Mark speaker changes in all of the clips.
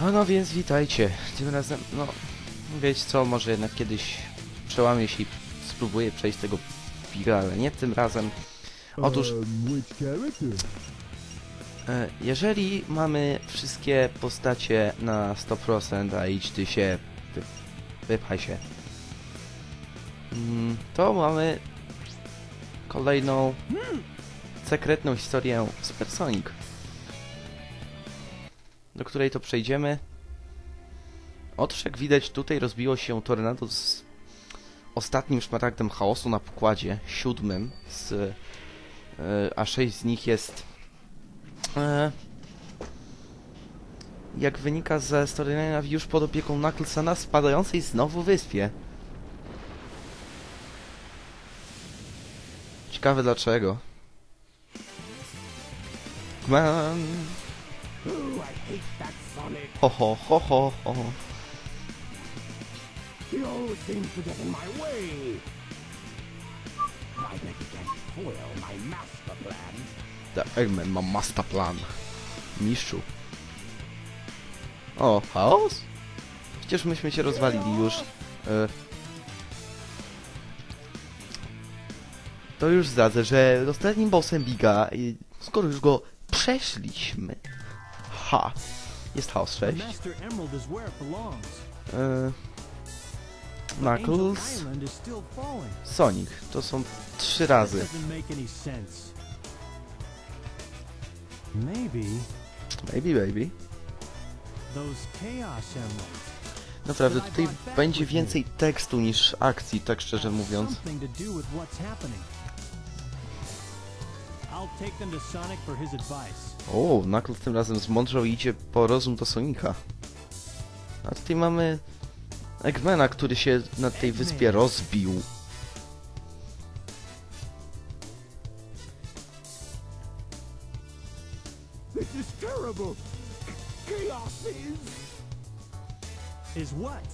Speaker 1: A no więc witajcie. Tym razem, no, wiecie co, może jednak kiedyś przełamię się i spróbuję przejść tego biga, ale nie tym razem. Otóż,
Speaker 2: character?
Speaker 1: e, jeżeli mamy wszystkie postacie na 100%, a idź ty się, wy, wypchaj się, mm, to mamy kolejną sekretną historię Supersonic, do której to przejdziemy. Otóż widać tutaj rozbiło się tornado z ostatnim szmaragdem chaosu na pokładzie, siódmym, z, e, a sześć z nich jest e, jak wynika ze storyline'a już pod opieką Knucklesa na spadającej znowu wyspie. Ciekawe dlaczego. Man. Ho ho ho ho ho.
Speaker 3: He always seems to get in my way. I bet foil my master plan.
Speaker 1: The Eggman ma master plan. Mistrzu. O, chaos? Przecież myśmy się rozwalili już. E, To już zdradzę, że ostatnim bossem Biga, skoro już go przeszliśmy... Ha! Jest chaos 6.
Speaker 4: Master Emerald is where it belongs.
Speaker 1: E, Knuckles. Sonic. To są trzy razy.
Speaker 4: Maybe
Speaker 1: baby. Naprawdę, tutaj będzie więcej tekstu niż akcji, tak szczerze mówiąc. O, Knuckles tym razem zmądrzał i idzie po rozum do Sonika. A tutaj mamy Eggmana, który się na tej wyspie rozbił.
Speaker 3: This is terrible. Chaos is.
Speaker 4: Is what?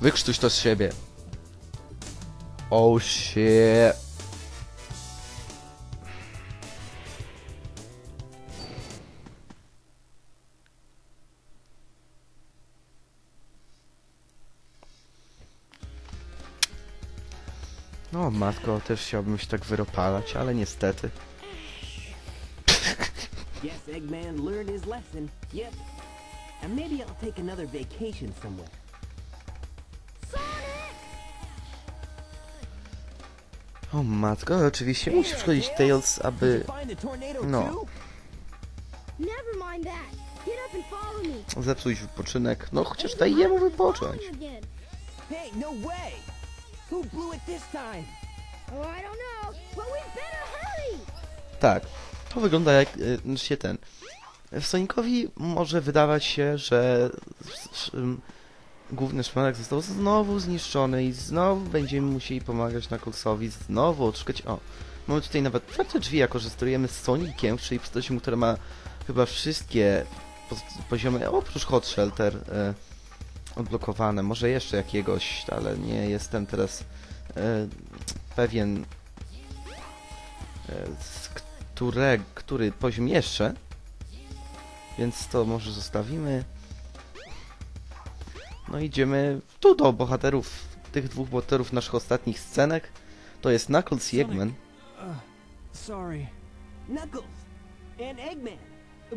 Speaker 1: Wykrztuś to z siebie. Oh shit. No matko, też chciałbym się tak wyropalać, ale niestety.
Speaker 5: Yes, Eggman learned his lesson. Yep. And maybe I'll take another vacation somewhere.
Speaker 1: O matko, oczywiście musi przychodzić Tails, aby No. zepsuć wypoczynek. No chociaż daj jemu wypocząć.
Speaker 5: Hey, no way! Who blew it this time?
Speaker 6: Oh, I don't know, but we better hurry.
Speaker 1: Tak, to wygląda jak y, się ten. W Sonicowi może wydawać się, że główny szpanek został znowu zniszczony i znowu będziemy musieli pomagać Knucklesowi, znowu odszukać. O, mamy tutaj nawet otwarte drzwi, jako że sterujemy z Soniciem, czyli postacią, która ma chyba wszystkie poz- poziomy, oprócz Hot Shelter, y, odblokowane. Może jeszcze jakiegoś, ale nie jestem teraz y, pewien e, z które, który poziom jeszcze. Więc to może zostawimy. No idziemy tu do bohaterów, tych dwóch bohaterów naszych ostatnich scenek. To jest Knuckles i Eggman.
Speaker 4: Uh, sorry.
Speaker 5: Knuckles! And Eggman!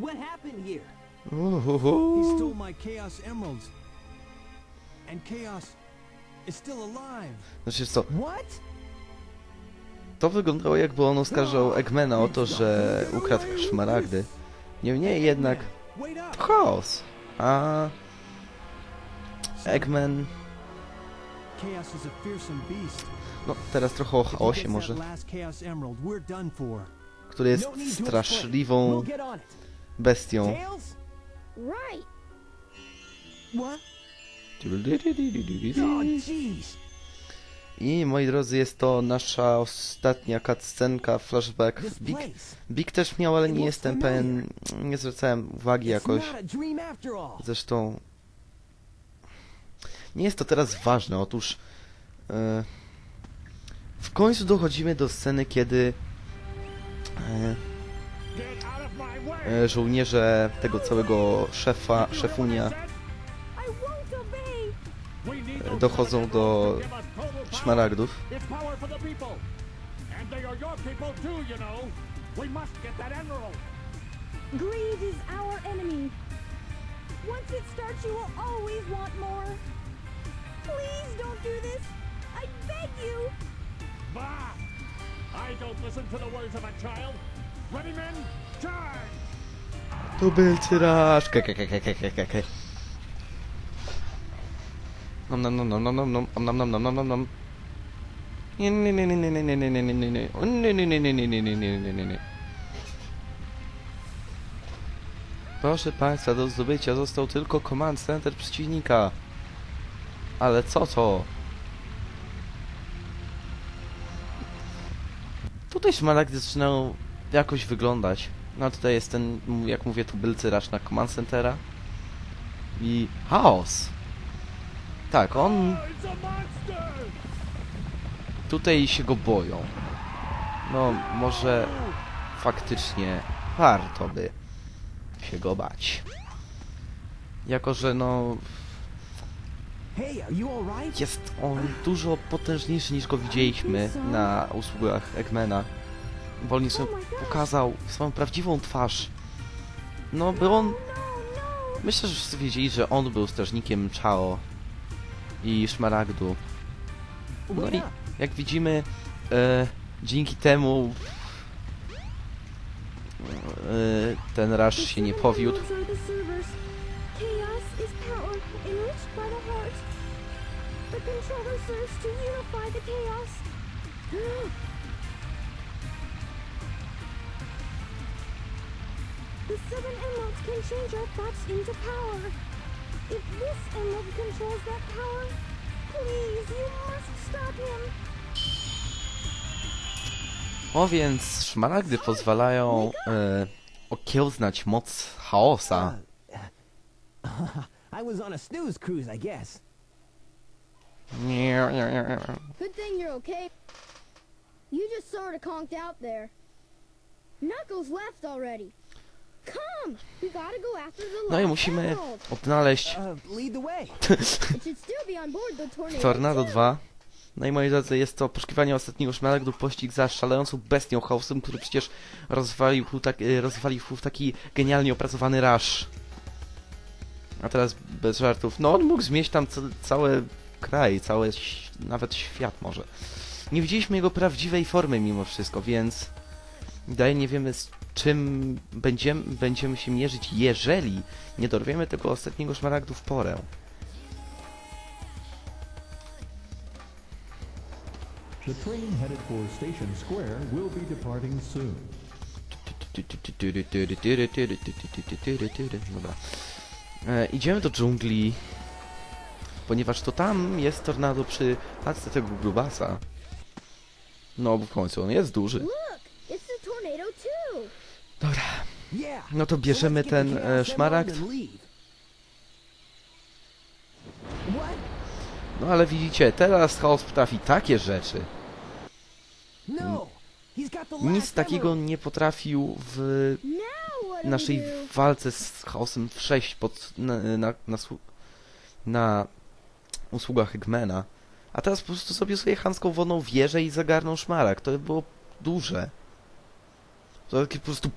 Speaker 5: What happened here?
Speaker 4: He stole my Chaos Emeralds. And Chaos is still alive.
Speaker 1: Znaczy co,
Speaker 5: What?
Speaker 1: to wyglądało jakby on oskarżał Eggmana o to, że ukradł szmaragdy. Niemniej jednak to chaos. A Eggman... No teraz trochę o chaosie może. Który jest
Speaker 5: No
Speaker 1: straszliwą bestią.
Speaker 5: What?
Speaker 1: I moi drodzy, jest to nasza ostatnia cutscenka, flashback. Big. Big też miał, ale nie jestem pewien, nie zwracałem uwagi jakoś. Zresztą nie jest to teraz ważne. Otóż w końcu dochodzimy do sceny, kiedy żołnierze tego całego szefa, szefunia
Speaker 3: get that emerald.
Speaker 6: Greed is our enemy. Once it starts, you will always want more. Please don't do this. I beg you.
Speaker 3: Bah! I don't listen to the words of a child. Ready, men? Charge!
Speaker 1: Tubylcy raż! Ke, ke, ke, ke, ke, ke, ke, ke. Nom nom nom nom nom nom nom nom nom nom nom nom Nie, nie. Proszę Państwa, do zdobycia został tylko command center przeciwnika. Ale co to? Tutaj szmaragdy zaczynają jakoś wyglądać. No tutaj jest ten, jak mówię, tubylcy rasz na command centera. I chaos. Tak, on
Speaker 3: Oh,
Speaker 1: tutaj się go boją. No, może faktycznie warto by się go bać. Jako, że no, jest on dużo potężniejszy niż go widzieliśmy na usługach Eggmana. Wolniej sobie pokazał swoją prawdziwą twarz. No, by on... Myślę, że wszyscy wiedzieli, że on był strażnikiem Chao i szmaragdu. No i jak widzimy, e, dzięki temu e, ten rasz się nie powiódł.
Speaker 6: The seven emeralds can change our thoughts into power. If this emerald controls that power, please, you must stop him.
Speaker 1: O więc szmaragdy pozwalają e, okiełznać moc chaosa.
Speaker 5: I was on a snooze cruise, I guess.
Speaker 6: Good thing you're okay. You just sort of conked out there. Knuckles left already.
Speaker 1: No i musimy odnaleźć
Speaker 5: Uh, lead the way.
Speaker 6: It should still be on board the tornado.
Speaker 1: Tornado
Speaker 6: too.
Speaker 1: 2. No i moi drodzy, jest to poszukiwanie ostatniego szmaragdu, pościg za szalejącą bestią chaosem, który przecież rozwalił, tak, e, rozwalił w taki genialnie opracowany rush. A teraz bez żartów. No on mógł zmieść tam ca cały kraj, cały, nawet świat może. Nie widzieliśmy jego prawdziwej formy mimo wszystko, więc dalej nie wiemy z czym będziemy, będziemy się mierzyć, jeżeli nie dorwiemy tego ostatniego szmaragdu w porę.
Speaker 2: The train headed for Station Square will be departing soon.
Speaker 1: Dobra. E, idziemy do dżungli, ponieważ to tam jest tornado przy chatce tego grubasa. No, bo w końcu on jest duży.
Speaker 6: Look! It's the tornado too!
Speaker 1: Dobra,
Speaker 5: Yeah.
Speaker 1: No to bierzemy ten e, szmaragd. No ale widzicie, teraz chaos potrafi takie rzeczy.
Speaker 5: No.
Speaker 1: Nic takiego nie potrafił w naszej walce z chaosem w 6 pod, na, na, na, na usługach Eggmana. A teraz po prostu sobie sobie chamską wodną wieżę i zagarnął szmarek. To by było duże. To takie po prostu...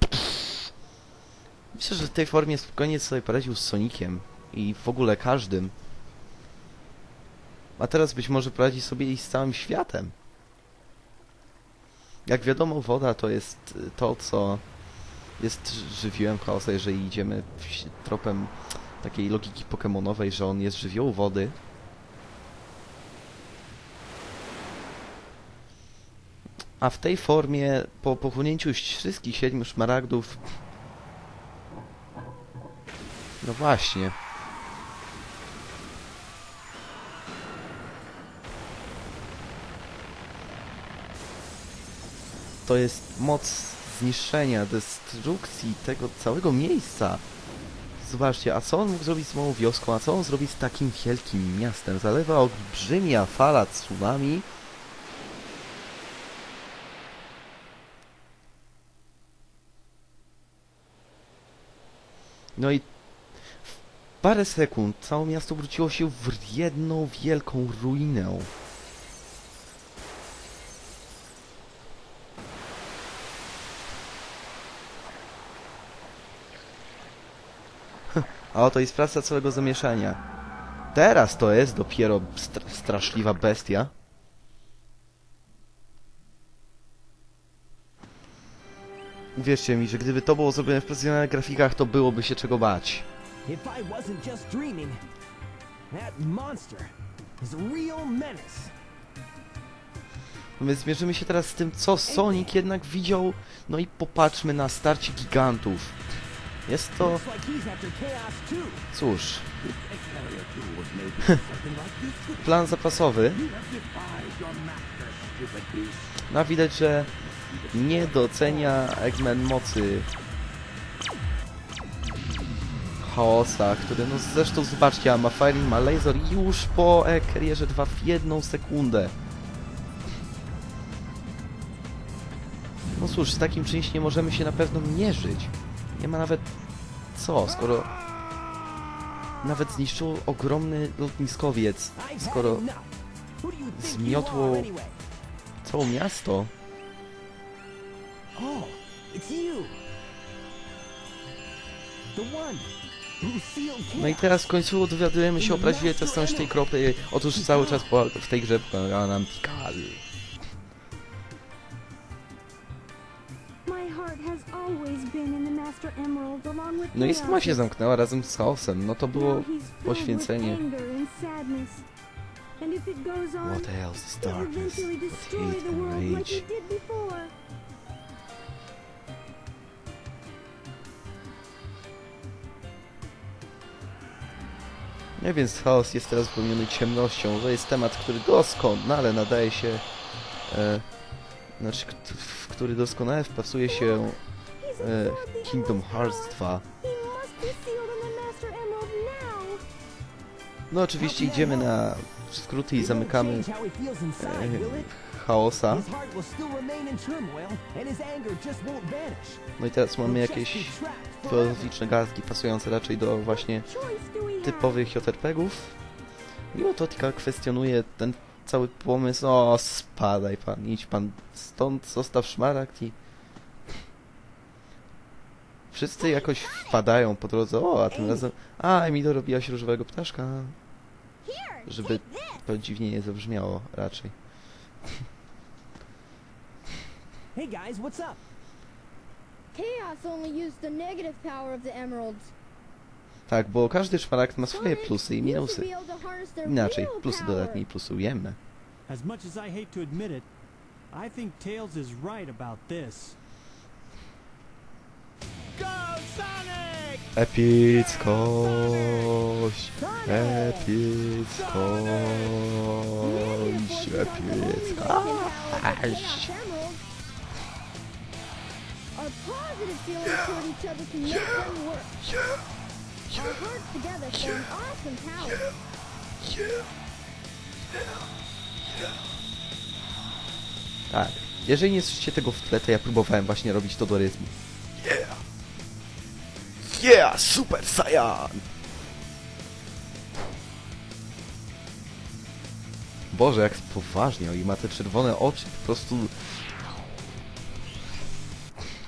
Speaker 1: Myślę, że w tej formie spokojnie sobie poradził z Sonikiem. I w ogóle każdym. A teraz być może poradzi sobie i z całym światem. Jak wiadomo, woda to jest y, to, co jest żywiołem chaosa, jeżeli idziemy tropem takiej logiki pokemonowej, że on jest żywioł wody. A w tej formie, po pochłonięciu wszystkich siedmiu szmaragdów... No właśnie. To jest moc zniszczenia, destrukcji tego całego miejsca. Zobaczcie, a co on mógł zrobić z małą wioską, a co on zrobi z takim wielkim miastem? Zalewa olbrzymia fala tsunami. No i parę sekund całe miasto wróciło się w jedną wielką ruinę. A oto i sprawca całego zamieszania. Teraz to jest dopiero stra straszliwa bestia. Uwierzcie mi, że gdyby to było zrobione w profesjonalnych grafikach, to byłoby się czego bać.
Speaker 5: If I wasn't just dreaming, that monster is a real menace.
Speaker 1: No więc zmierzymy się teraz z tym, co Sonic jednak widział. No i popatrzmy na starcie gigantów. Jest to, cóż, plan zapasowy. No widać, że nie docenia Eggman mocy chaosa, który no zresztą zobaczcie, ma firing, ma laser już po e-karierze 2 w jedną sekundę. No cóż, z takim czymś nie możemy się na pewno mierzyć. Nie ma nawet co, skoro nawet zniszczył ogromny lotniskowiec, skoro zmiotło całe miasto.
Speaker 5: Oh, it's you. The one
Speaker 1: No i teraz w końcu dowiadujemy się o prawdziwej tożsamości tej kropy. Otóż cały czas w tej grze pomaga nam Tikal. No i sama się zamknęła razem z chaosem. No to było poświęcenie. What else is darkness but hate and rage? Nie więc chaos jest teraz wypełniony ciemnością. To jest temat, który doskonale nadaje się. E, znaczy, w który doskonale wpasuje się e, Kingdom Hearts
Speaker 7: power.
Speaker 1: 2.
Speaker 7: He must be sealed in the Master Emerald now.
Speaker 1: No oczywiście idziemy na skróty i zamykamy e, chaosa. No i teraz mamy jakieś filozoficzne gadki pasujące raczej do właśnie Typowych JRPG-ów. Mimo to Tika kwestionuje ten cały pomysł. O, spadaj pan, idź pan stąd, zostaw szmaragd i... Wszyscy jakoś wpadają po drodze. O, a tym razem... A, Emilio robiłaś różowego ptaszka. Żeby to dziwnie nie zabrzmiało raczej.
Speaker 5: Hey guys, what's up?
Speaker 6: Chaos only used the negative power of the emeralds.
Speaker 1: Tak, bo każdy szmaragd ma swoje plusy i minusy. Inaczej, plusy dodatnie i plusy ujemne.
Speaker 4: As much as I hate to admit it, I think Tails is right about this. Go Sonic!
Speaker 1: Epickość!
Speaker 6: Sonic!
Speaker 1: Epickość! Epickość!
Speaker 6: Our positive feelings toward each other can make them work. Our hearts together form awesome power.
Speaker 1: Tak. Jeżeli nie słyszycie tego w tle, to ja próbowałem właśnie robić to do rytmu. Yeah! Yeah! Super Saiyan! Boże, jak poważnie, i ma te czerwone oczy, po prostu...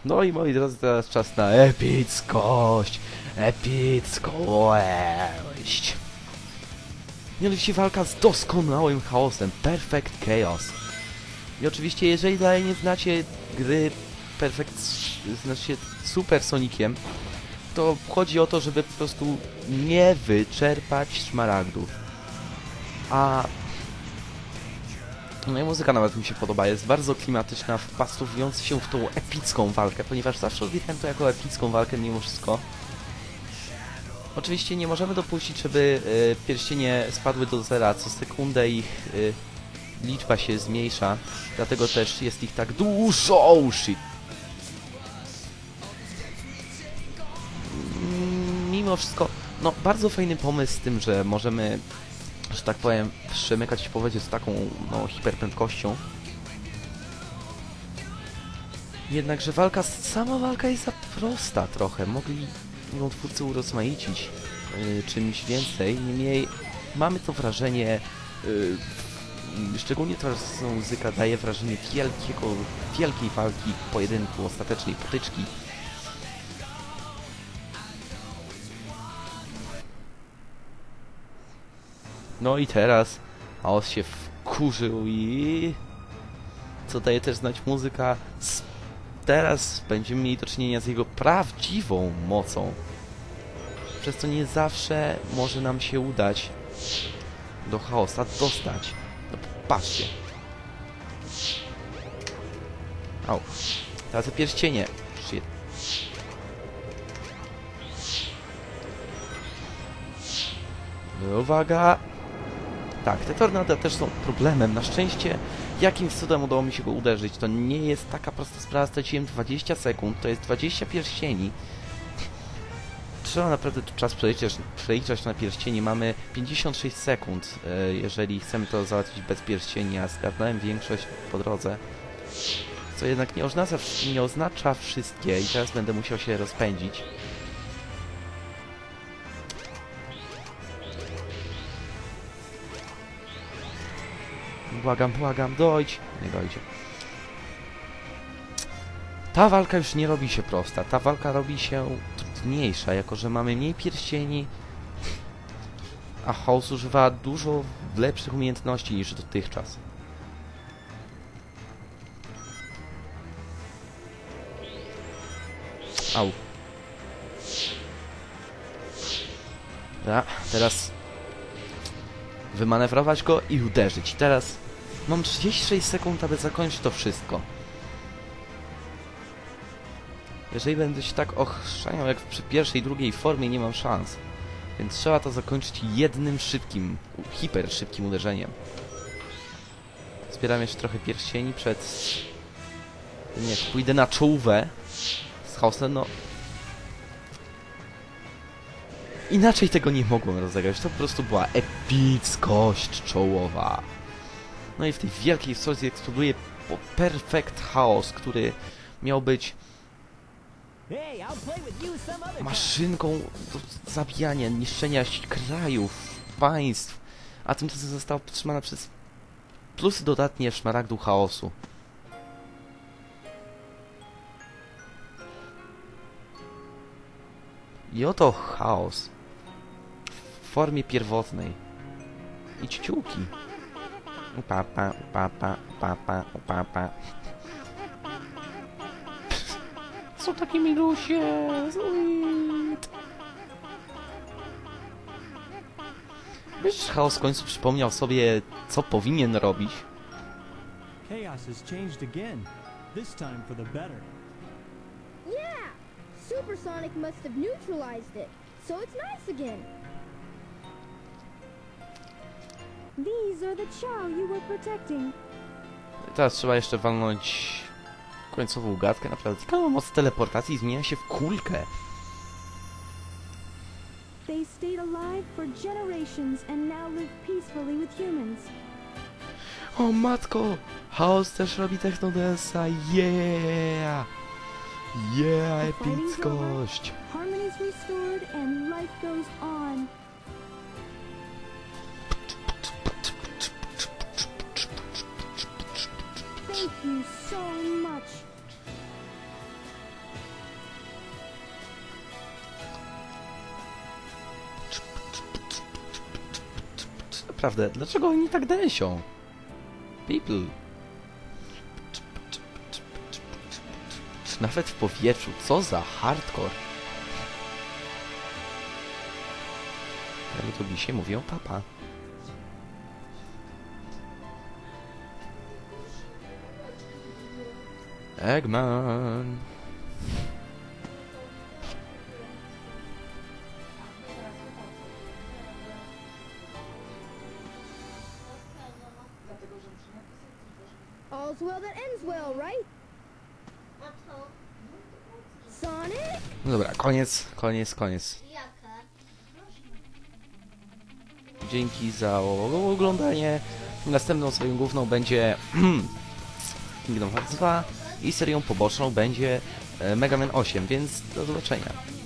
Speaker 1: No i moi drodzy, teraz czas na epickość! Epickość! Mianowicie walka z doskonałym chaosem, Perfect Chaos. I oczywiście, jeżeli dalej nie znacie gry Perfect, znaczy Super Soniciem, to chodzi o to, żeby po prostu nie wyczerpać szmaragdów. A... No i muzyka nawet mi się podoba, jest bardzo klimatyczna, wpasowując się w tą epicką walkę, ponieważ zawsze odbierałem to jako epicką walkę mimo wszystko. Oczywiście nie możemy dopuścić, żeby y, pierścienie spadły do zera, co sekundę ich y, liczba się zmniejsza, dlatego też jest ich tak dużo. Oh shit. Mm, Mimo wszystko, no bardzo fajny pomysł z tym, że możemy, że tak powiem, przemykać po wodzie z taką no, hiperprędkością. Jednakże walka, sama walka jest za prosta trochę. Mogli mogą twórcy urozmaicić y, czymś więcej. Niemniej mamy to wrażenie, y, szczególnie teraz muzyka daje wrażenie wielkiego, wielkiej walki, pojedynku, ostatecznej potyczki. No i teraz Aos się wkurzył i... Co daje też znać muzyka, teraz będziemy mieli do czynienia z jego prawdziwą mocą. Przez co nie zawsze może nam się udać do chaosa dostać. No patrzcie. Au. Teraz te pierścienie. Shit. Uwaga! Tak, te tornada też są problemem. Na szczęście jakimś cudem udało mi się go uderzyć. To nie jest taka prosta sprawa. Straciłem 20 sekund, to jest 20 pierścieni. Trzeba naprawdę tu czas przeliczać, przeliczać na pierścieni. Mamy 56 sekund, e, jeżeli chcemy to załatwić bez pierścieni, a zgarnąłem większość po drodze. Co jednak nie oznacza, nie oznacza wszystkie i teraz będę musiał się rozpędzić. Błagam, błagam, dojdź. Nie dojdzie. Ta walka już nie robi się prosta. Ta walka robi się trudniejsza, jako że mamy mniej pierścieni, a House używa dużo lepszych umiejętności niż dotychczas. Au. Dobra, teraz wymanewrować go i uderzyć. Teraz mam 36 sekund, aby zakończyć to wszystko. Jeżeli będę się tak ochrzaniał jak przy pierwszej, drugiej formie, nie mam szans. Więc trzeba to zakończyć jednym szybkim, hiper szybkim uderzeniem. Zbieram jeszcze trochę pierścieni przed... Nie, pójdę na czołówę z chaosem, no... Inaczej tego nie mogłem rozegrać, to po prostu była epickość czołowa. No i w tej wielkiej eksplozji eksploduje perfekt chaos, który miał być maszynką do zabijania, niszczenia krajów, państw, a tymczasem została podtrzymana przez plusy dodatnie szmaragdu chaosu. I oto chaos w formie pierwotnej i ciuciułki. Papa, papa, papa, papa. Są takie milusie, sweet. Wiesz, chaos w końcu przypomniał sobie, co powinien robić?
Speaker 4: Chaos has changed again. This time for the better.
Speaker 6: Yeah! Supersonic must have neutralized it, so it's nice again.
Speaker 1: Teraz trzeba jeszcze walnąć końcową gadkę. Naprawdę ciekawa moc teleportacji zmienia się w kulkę.
Speaker 7: They stayed alive for generations and now live peacefully with humans.
Speaker 1: O matko! Chaos też robi Technodensa, yeah! Yeah, epickość!
Speaker 7: Harmony's restored
Speaker 1: Naprawdę, dlaczego oni tak dęsią? People. Nawet w powietrzu, co za hardcore. Jak to się mówią papa. Eggman. Koniec, koniec, koniec. Dzięki za oglądanie. Następną serią główną będzie Kingdom Hearts 2 i serią poboczną będzie e, Mega Man 8, więc do zobaczenia.